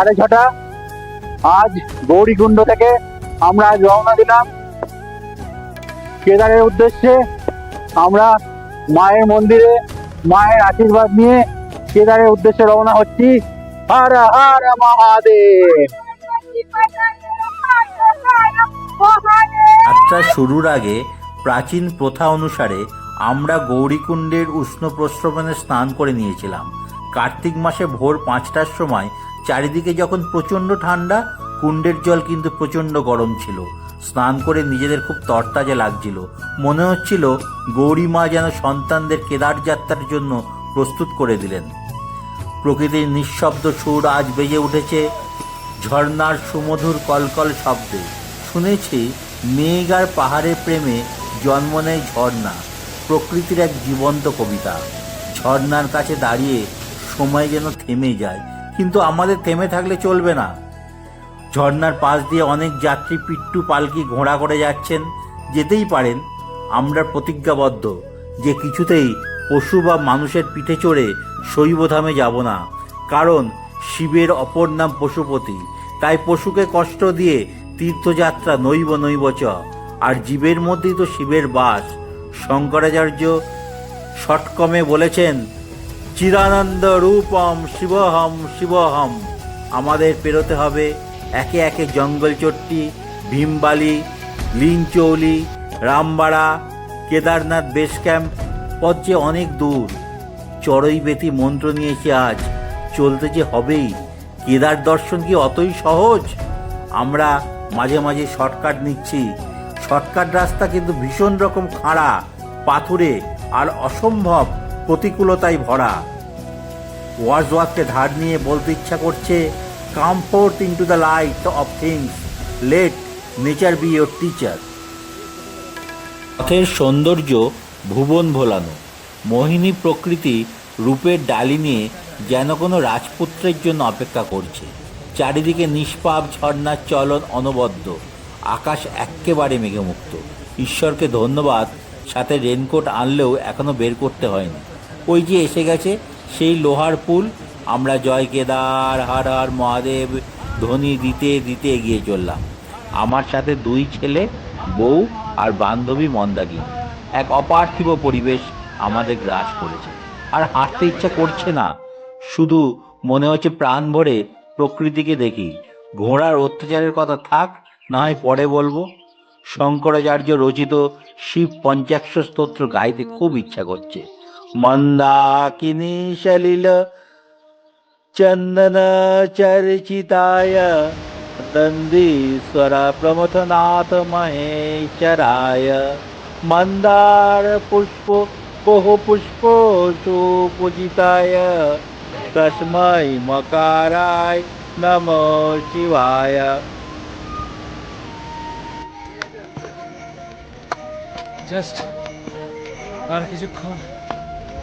সাড়ে ছটা। আজ গৌরীকুণ্ড থেকে আমরা আজ রওনা দিলাম। কেদারের উদ্দেশ্যে আমরা মায়ের মন্দিরে মায়ের আশীর্বাদ নিয়ে কেদারের উদ্দেশ্যে রওনা হচ্ছি। হর হর মহাদেব। যাত্রা শুরুর আগে প্রাচীন প্রথা অনুসারে আমরা গৌরীকুণ্ডের উষ্ণ প্রস্রবণে স্নান করে নিয়েছিলাম। কার্তিক মাসে ভোর পাঁচটার সময় চারিদিকে যখন প্রচণ্ড ঠান্ডা, কুণ্ডের জল কিন্তু প্রচণ্ড গরম ছিল। স্নান করে নিজেদের খুব তরতাজা লাগছিল। মনে হচ্ছিল গৌরী মা যেন সন্তানদের কেদার যাত্রার জন্য প্রস্তুত করে দিলেন। প্রকৃতির নিঃশব্দ সুর আজ বেজে উঠেছে ঝর্ণার সুমধুর কলকল শব্দে। শুনেছি মেঘ আর পাহাড়ের প্রেমে জন্ম নেয় ঝর্ণা, প্রকৃতির এক জীবন্ত কবিতা। ঝর্ণার কাছে দাঁড়িয়ে সময় যেন থেমে যায়। কিন্তু আমাদের থেমে থাকলে চলবে না। ঝর্ণার পাশ দিয়ে অনেক যাত্রী পিট্টু পালকি ঘোড়া করে যাচ্ছেন, যেতেই পারেন। আমরা প্রতিজ্ঞাবদ্ধ যে কিছুতেই পশু বা মানুষের পিঠে চড়ে শৈবধামে যাব না, কারণ শিবের অপর নাম পশুপতি। তাই পশুকে কষ্ট দিয়ে তীর্থযাত্রা নৈব নৈব চ। আর জীবের মধ্যেই তো শিবের বাস। শঙ্করাচার্য শটকমে বলেছেন চিরানন্দ রূপম শিবহম শিবহম। আমাদের পেরোতে হবে একে একে জঙ্গল চট্টি, ভীমবালি, লিনচৌলি, রামবাড়া, কেদারনাথ বেস ক্যাম্প, পথ অনেক দূর। চড়ই বেতি মন্ত্র নিয়েছি আজ চলতে যে হবেই, কেদার দর্শন কি অতই সহজ? আমরা মাঝে মাঝে শর্টকাট নিচ্ছি। শর্টকাট রাস্তা কিন্তু ভীষণ রকম খাড়া, পাথুরে আর অসম্ভব। প্রতিকূলতায় ভরা। ওয়ার্ডসওয়ার্থকে ধার নিয়ে বলতে ইচ্ছা করছে come forth into the light of things let nature be your teacher পথের সৌন্দর্য ভুবন ভোলানো। মোহিনী প্রকৃতি রূপের ডালি নিয়ে যেন কোনো রাজপুত্রের জন্য অপেক্ষা করছে। চারিদিকে নিষ্পাপ ঝর্ণার চলন অনবদ্য। আকাশ এক্কেবারে মেঘমুক্ত। ঈশ্বরকে ধন্যবাদ, সাথে রেনকোট আনলেও এখনও বের করতে হয়নি। ওই যে এসে গেছে, সেই লোহার পুল। আমরা জয় কেদার, হার হার মহাদেব ধ্বনি দিতে দিতে এগিয়ে চললাম। আমার সাথে দুই ছেলে, বউ আর বান্ধবী মন্দাকিনী। এক অপার্থিব পরিবেশ আমাদের গ্রাস করেছে। আর হাঁটতে ইচ্ছা করছে না। শুধু মনে হচ্ছে প্রাণ ভরে প্রকৃতিকে দেখি। ঘোড়ার অত্যাচারের কথা থাক, না হয় পরে বলব। শঙ্করাচার্য রচিত শিব পঞ্চাক্ষ স্তোত্র গাইতে খুব ইচ্ছা করছে। मन्दाकिनी सलिल महेशराय मंदार पुष्प बहु पुष्प सुपूजिताय। तस्मै मकाराय नमो शिवाय। जस्ट আর কিছুক্ষণ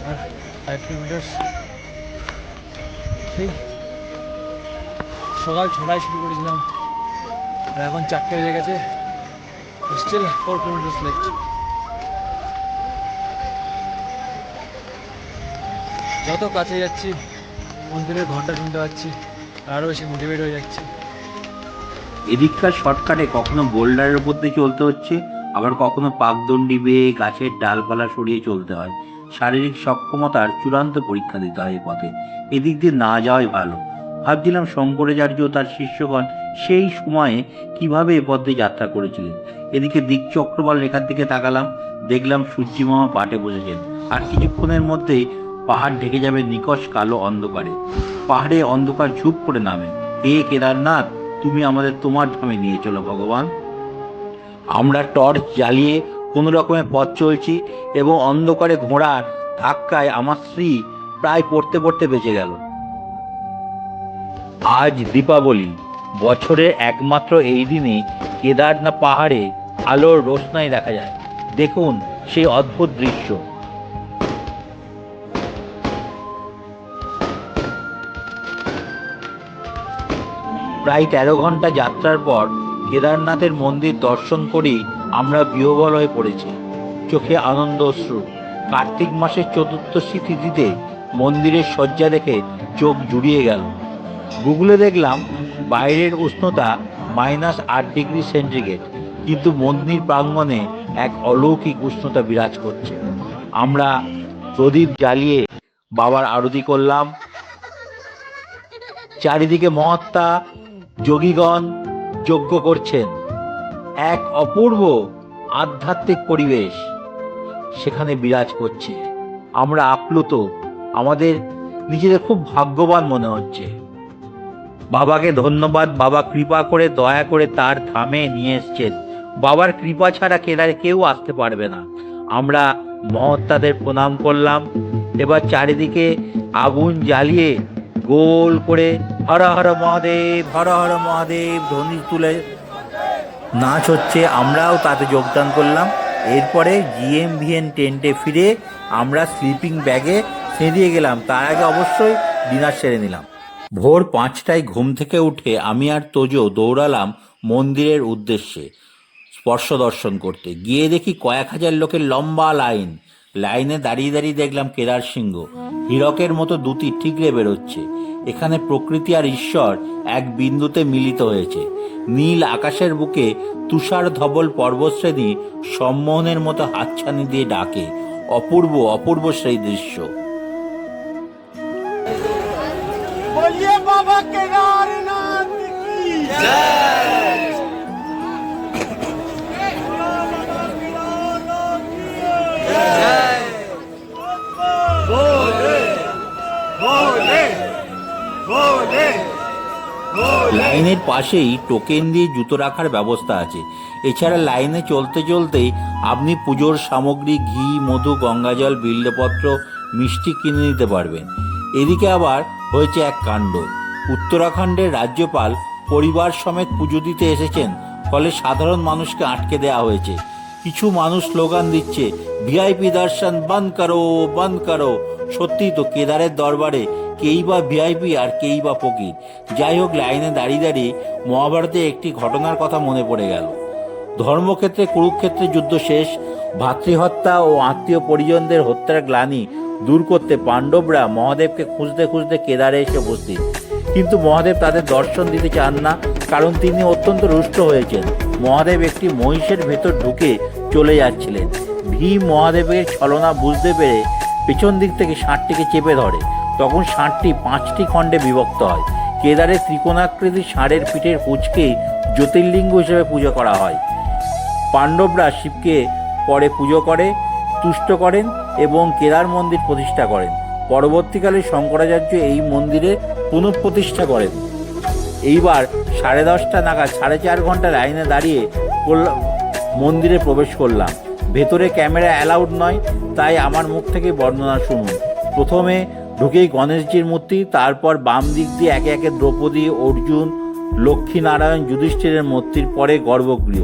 আর ফাইভ কিলোমিটার সকাল ছটায় শুরু করেছিলাম। আর এখন চারটে বেজে গেছে। স্টিল ফোর কিলোমিটার্স লেট যত কাছে যাচ্ছি, মন্দিরের ঘণ্টা শুনতে পাচ্ছি আরও বেশি মোটিভেট হয়ে যাচ্ছি। এদিককার শর্টকাটে কখনো বোল্ডারের উপর দিয়ে চলতে হচ্ছে, আবার কখনো পাকদণ্ডি বেয়ে গাছের ডালপালা সরিয়ে চলতে হয়। শারীরিক সক্ষমতার চূড়ান্ত পরীক্ষা দিতে হয় পথে। এদিক দিয়ে না যাওয়াই ভালো। ভাবছিলাম শঙ্করাচার্য তার শিষ্যগণ সেই সময়ে কীভাবে এ পথে যাত্রা করেছিলেন। এদিকে দিক চক্রবাল রেখার দিকে তাকালাম, দেখলাম সূর্যি মামা পাটে বসেছেন। আর কিছুক্ষণের মধ্যেই পাহাড় ঢেকে যাবে নিকশ কালো অন্ধকারে। পাহাড়ে অন্ধকার ঝুপ করে নামে। হে কেদারনাথ, তুমি আমাদের তোমার ধামে নিয়ে চলো ভগবান। আমরা টর্চ জ্বালিয়ে কোনো রকমে পথ চলছি এবং অন্ধকারে ঘোড়ার ধাক্কায় আমার স্ত্রী প্রায় পড়তে পড়তে বেঁচে গেল। আজ দীপাবলি বছরের একমাত্র এই দিনে কেদারনাথ পাহাড়ে আলোর রোশনাই দেখা যায়। দেখুন সেই অদ্ভুত দৃশ্য। প্রায় তেরো ঘণ্টা যাত্রার পর কেদারনাথের মন্দির দর্শন করেই আমরা বিহবল হয়ে পড়েছি। চোখে আনন্দ অশ্রু। কার্তিক মাসের চতুর্দশী তিথিতে মন্দিরের শয্যা দেখে চোখ জুড়িয়ে গেল। গুগলে দেখলাম, বাইরের উষ্ণতা মাইনাস আট ডিগ্রি সেন্টিগ্রেড। কিন্তু মন্দির প্রাঙ্গণে এক অলৌকিক উষ্ণতা বিরাজ করছে। আমরা প্রদীপ জ্বালিয়ে বাবার আরতি করলাম। চারিদিকে মহাত্মা, যোগীগণ যজ্ঞ করছেন। এক অপূর্ব আধ্যাত্মিক পরিবেশ সেখানে বিরাজ করছে। আমরা আপ্লুত, আমাদের নিজেদের খুব ভাগ্যবান মনে হচ্ছে। বাবাকে ধন্যবাদ, বাবা কৃপা করে, দয়া করে তার ধামে নিয়ে এসছেন। বাবার কৃপা ছাড়া কেদারে কেউ আসতে পারবে না। আমরা মহত্তাদের প্রণাম করলাম। এবার চারিদিকে আগুন জ্বালিয়ে গোল করে, হর হর মহাদেব, হর হর মহাদেব, ধ্বনি তুলে নাচ হচ্ছে, আমরাও তাতে যোগদান করলাম। এরপরে জিএমভিএন টেন্টে ফিরে আমরা স্লিপিং ব্যাগে সেঁধিয়ে গেলাম। তার আগে অবশ্যই ডিনার সেরে নিলাম। ভোর পাঁচটায় ঘুম থেকে উঠে আমি আর তোজো দৌড়ালাম মন্দিরের উদ্দেশ্যে স্পর্শ দর্শন করতে। গিয়ে দেখি কয়েক হাজার লোকের লম্বা লাইন। লাইনে দাঁড়িয়ে দাঁড়িয়ে দেখলাম কেদার সিংহ। হীরকের মতো দুটি ঠিকরে বেরোচ্ছে। এখানে প্রকৃতি আর ঈশ্বর এক বিন্দুতে মিলিত হয়েছে। নীল আকাশের বুকে তুষার ধবল পর্বশ্রেণী সম্মোহনের মতো হাতছানি দিয়ে ডাকে। অপূর্ব অপূর্ব সেই দৃশ্য। বাবা লাইনের পাশেই টোকেন দিয়ে জুতো রাখার ব্যবস্থা আছে। এছাড়া লাইনে চলতে চলতেই আপনি পুজোর সামগ্রী, ঘি, মধু, গঙ্গাজল, বিল্লপত্র, মিষ্টি কিনে নিতে পারবেন। এদিকে আবার হয়েছে এক কাণ্ড। উত্তরাখণ্ডের রাজ্যপাল পরিবার সমেত পুজো দিতে এসেছেন, ফলে সাধারণ মানুষকে আটকে দেওয়া হয়েছে। কিছু মানুষ স্লোগান দিচ্ছে, ভিআইপি দর্শন বন্ধ করো বন্ধ করো। সত্যি তো কেদারের দরবারে কেই বা ভিআইপি আর কেই বা ফকির। যাই হোক, লাইনে দাঁড়িয়ে দাঁড়িয়ে মহাভারতে একটি ঘটনার কথা মনে পড়ে গেল। ধর্মক্ষেত্রে, কুরুক্ষেত্রে যুদ্ধ শেষ, ভাতৃহত্যা ও আত্মীয় পরিজনদের হত্যার গ্লানি দূর করতে পাণ্ডবরা মহাদেবকে খুঁজতে খুঁজতে কেদারে এসে উপস্থিত। কিন্তু মহাদেব তাদের দর্শন দিতে চান না, কারণ তিনি অত্যন্ত রুষ্ট হয়েছেন। মহাদেব একটি মহিষের ভেতর ঢুকে চলে যাচ্ছিলেন। ভীম মহাদেবের ছলনা বুঝতে পেরে পেছন দিক থেকে ষাঁড়টিকে চেপে ধরে। তখন ষাঁড়টি পাঁচটি খণ্ডে বিভক্ত হয়। কেদারের ত্রিকোণাকৃতি ষাঁড়ের পিঠের কুচকেই জ্যোতির্লিঙ্গ হিসেবে পুজো করা হয়। পাণ্ডবরা শিবকে পরে পুজো করে, তুষ্ট করেন এবং কেদার মন্দির প্রতিষ্ঠা করেন। পরবর্তীকালে শঙ্করাচার্য এই মন্দিরে পুনঃপ্রতিষ্ঠা করেন। এইবার সাড়ে দশটা নাগাদ সাড়ে চার ঘণ্টা লাইনে দাঁড়িয়ে মন্দিরে প্রবেশ করলাম। ভেতরে ক্যামেরা অ্যালাউড নয়, তাই আমার মুখ থেকে বর্ণনা শুনুন। প্রথমে ঢুকেই গণেশজির মূর্তি, তারপর বাম দিক দিয়ে একে একে দ্রৌপদী, অর্জুন, লক্ষ্মীনারায়ণ যুধিষ্ঠিরের মূর্তির পরে গর্ভগৃহ।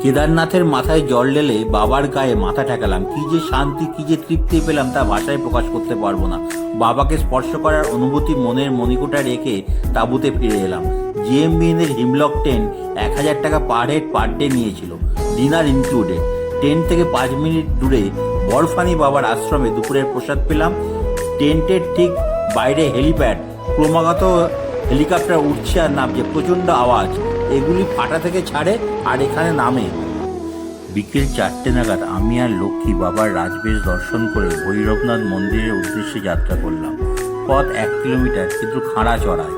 কেদারনাথের মাথায় জল ঢেলে বাবার গায়ে মাথা ঠেকালাম। কি যে শান্তি, কি যে তৃপ্তি পেলাম তা ভাষায় প্রকাশ করতে পারব না। বাবাকে স্পর্শ করার অনুভূতি মনের মণিকোটা রেখে তাঁবুতে ফিরে এলাম। জিএমবিএনের হিমলক টেন এক হাজার টাকা পার হেড পার ডে নিয়েছিল, ডিনার ইনক্লুডেড। ট্রেন থেকে পাঁচ মিনিট দূরে বরফানি বাবার আশ্রমে দুপুরের প্রসাদ পেলাম টেন্টের ঠিক বাইরে হেলিপ্যাড। ক্রমাগত হেলিকপ্টার উঠছে আর নামছে, প্রচণ্ড আওয়াজ। এগুলি ফাটা থেকে ছাড়ে আর এখানে নামে। বিকেল চারটে নাগাদ আমি আর লক্ষ্মী বাবার রাজবেশ দর্শন করে ভৈরবনাথ মন্দিরের উদ্দেশ্যে যাত্রা করলাম। পথ এক কিলোমিটার, কিন্তু খাঁড়া চড়ায়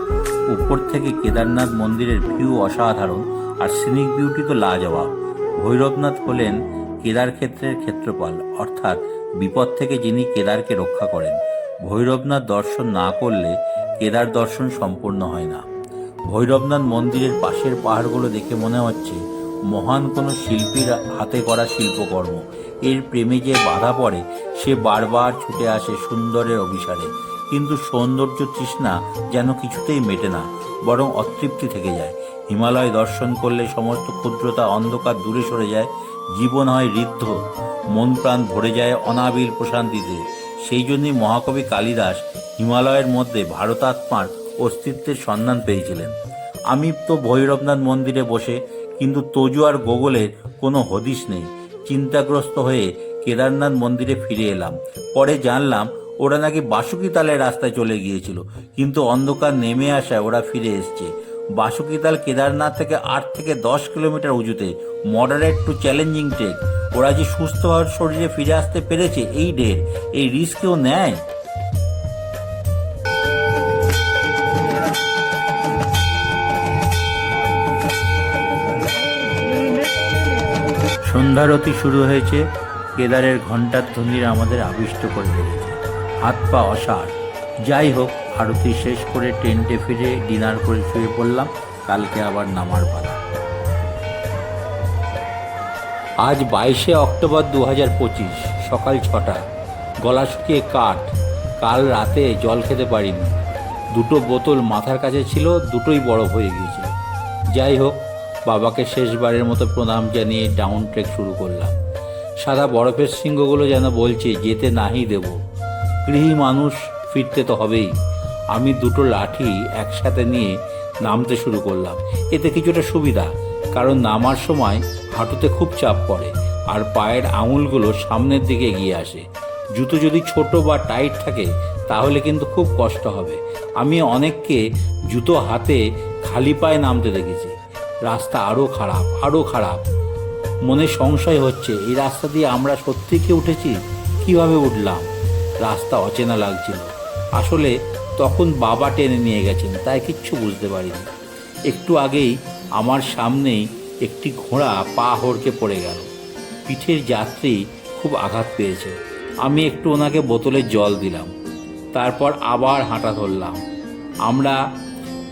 উপর থেকে কেদারনাথ মন্দিরের ভিউ অসাধারণ আর সিনিক বিউটি তো লাজবাব। ভৈরবনাথ হলেন কেদার ক্ষেত্রের ক্ষেত্রপাল, অর্থাৎ বিপদ থেকে যিনি কেদারকে রক্ষা করেন। ভৈরবনাথ দর্শন না করলে কেদার দর্শন সম্পূর্ণ হয় না। ভৈরবনাথ মন্দিরের পাশের পাহাড়গুলো দেখে মনে হচ্ছে মহান কোনো শিল্পীর হাতে করা শিল্পকর্ম। এর প্রেমে যে বাধা পড়ে, সে বারবার ছুটে আসে সুন্দরের অভিসারে। কিন্তু সৌন্দর্য তৃষ্ণা যেন কিছুতেই মেটে না, বরং অতৃপ্তি থেকে যায়। হিমালয় দর্শন করলে সমস্ত ক্ষুদ্রতা অন্ধকার দূরে সরে যায়, জীবন হয় ঋদ্ধ মন প্রাণ ভরে যায় অনাবিল প্রশান্তিতে। সেই জন্যই মহাকবি কালিদাস হিমালয়ের মধ্যে ভারতাত্মার অস্তিত্বের সন্ধান পেয়েছিলেন। আমি তো ভৈরবনাথ মন্দিরে বসে কিন্তু তোজু আর গোগলের কোনো হদিস নেই। চিন্তাগ্রস্ত হয়ে কেদারনাথ মন্দিরে ফিরে এলাম। পরে জানলাম, ওরা নাকি বাসুকি তালের রাস্তায় চলে গিয়েছিল। কিন্তু অন্ধকার নেমে আসায় ওরা ফিরে এসছে। বাসুকিতাল কেদারনাথ থেকে আট থেকে দশ কিলোমিটার উঁচুতে মডারেট টু চ্যালেঞ্জিং ট্রেক ওরা যে সুস্থভাবে শরীরে ফিরে আসতে পেরেছে, এই ঢের, এই রিস্ক কেউ নেয়? সন্ধ্যারতি শুরু হয়েছে, কেদারের ঘণ্টার ধ্বনির আমাদের আবিষ্ট করে দিয়েছে হাত পা অসার যাই হোক আরতি শেষ করে টেন্টে ফিরে ডিনার করে শুয়ে পড়লাম। কালকে আবার নামার পালা। আজ বাইশে অক্টোবর দু হাজার পঁচিশ, সকাল ছটা। গলা শুকিয়ে কাঠ। কাল রাতে জল খেতে পারিনি। দুটো বোতল মাথার কাছে ছিল, দুটোই বরফ হয়ে গিয়েছিল। যাই হোক, বাবাকে শেষবারের মতো প্রণাম জানিয়ে ডাউন ট্রেক শুরু করলাম। সাদা বরফের সিংহগুলো যেন বলছে, যেতে নাহি দেব। গৃহী মানুষ, ফিরতে তো হবেই। আমি দুটো লাঠি একসাথে নিয়ে নামতে শুরু করলাম। এতে কিছুটা সুবিধা, কারণ নামার সময় হাঁটুতে খুব চাপ পড়ে আর পায়ের আঙুলগুলো সামনের দিকে এগিয়ে আসে। জুতো যদি ছোট বা টাইট থাকে, তাহলে কিন্তু খুব কষ্ট হবে। আমি অনেককে জুতো হাতে খালি পায়ে নামতে দেখেছি। রাস্তা আরও খারাপ আরও খারাপ। মনে সংশয় হচ্ছে, এই রাস্তা দিয়ে আমরা সত্যি কি উঠেছি? কীভাবে উঠলাম? রাস্তা অচেনা লাগছিল। আসলে তখন বাবা টেনে নিয়ে গেছেন, তাই কিচ্ছু বুঝতে পারিনি। একটু আগেই আমার সামনেই একটি ঘোড়া পা হড়কে পড়ে গেল। পিঠের যাত্রী খুব আঘাত পেয়েছে। আমি একটু ওনাকে বোতলে জল দিলাম, তারপর আবার হাঁটা ধরলাম। আমরা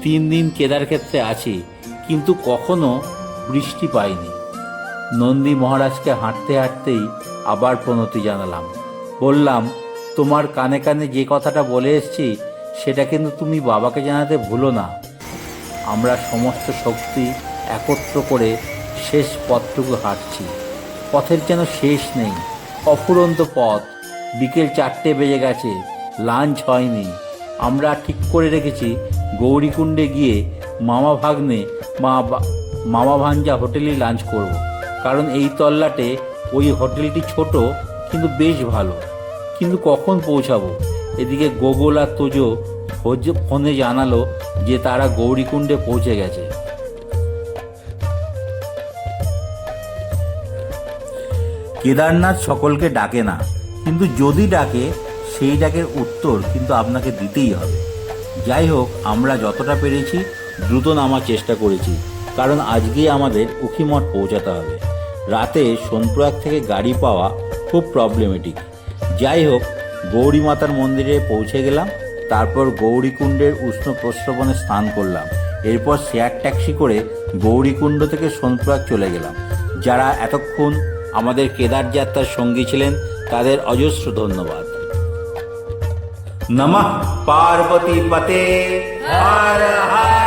তিন দিন কেদার ক্ষেত্রে আছি, কিন্তু কখনো বৃষ্টি পাইনি। নন্দী মহারাজকে হাঁটতে হাঁটতেই আবার প্রণতি জানালাম। বললাম, তোমার কানে কানে যে কথাটা বলে এসছি সেটা কিন্তু তুমি বাবাকে জানাতে ভুলো না। আমরা সমস্ত শক্তি একত্র করে শেষ পথটুকু হাঁটছি। পথের যেন শেষ নেই, অফুরন্ত পথ। বিকেল চারটে বেজে গেছে লাঞ্চ হয়নি। আমরা ঠিক করে রেখেছি, গৌরীকুণ্ডে গিয়ে মামা ভাগ্নে, মা মামা ভাঞ্জা হোটেলেই লাঞ্চ করব। কারণ এই তল্লাটে ওই হোটেলটি ছোট, কিন্তু বেশ ভালো। কিন্তু কখন পৌঁছাবো? এদিকে গোগল আর তোজো ফোনে জানালো যে তারা গৌরীকুণ্ডে পৌঁছে গেছে। কেদারনাথ সকলকে ডাকে না, কিন্তু যদি ডাকে, সেই ডাকের উত্তর কিন্তু আপনাকে দিতেই হবে। যাই হোক, আমরা যতটা পেরেছি দ্রুত নামার চেষ্টা করেছি, কারণ আজকেই আমাদের উখিমঠ পৌঁছাতে হবে। রাতে সোনপ্রয়াগ থেকে গাড়ি পাওয়া খুব প্রবলেমেটিক যাই হোক গৌরী মাতার মন্দিরে পৌঁছে গেলাম, তারপর গৌরীকুণ্ডের উষ্ণ প্রস্রবণে স্নান করলাম। এরপর শেয়ার ট্যাক্সি করে গৌরীকুণ্ড থেকে সোনপ্রয়াগ চলে গেলাম। যারা এতক্ষণ আমাদের কেদার যাত্রার সঙ্গী ছিলেন, তাদের অজস্র ধন্যবাদ। নমঃ পার্বতী পতে। হর হর।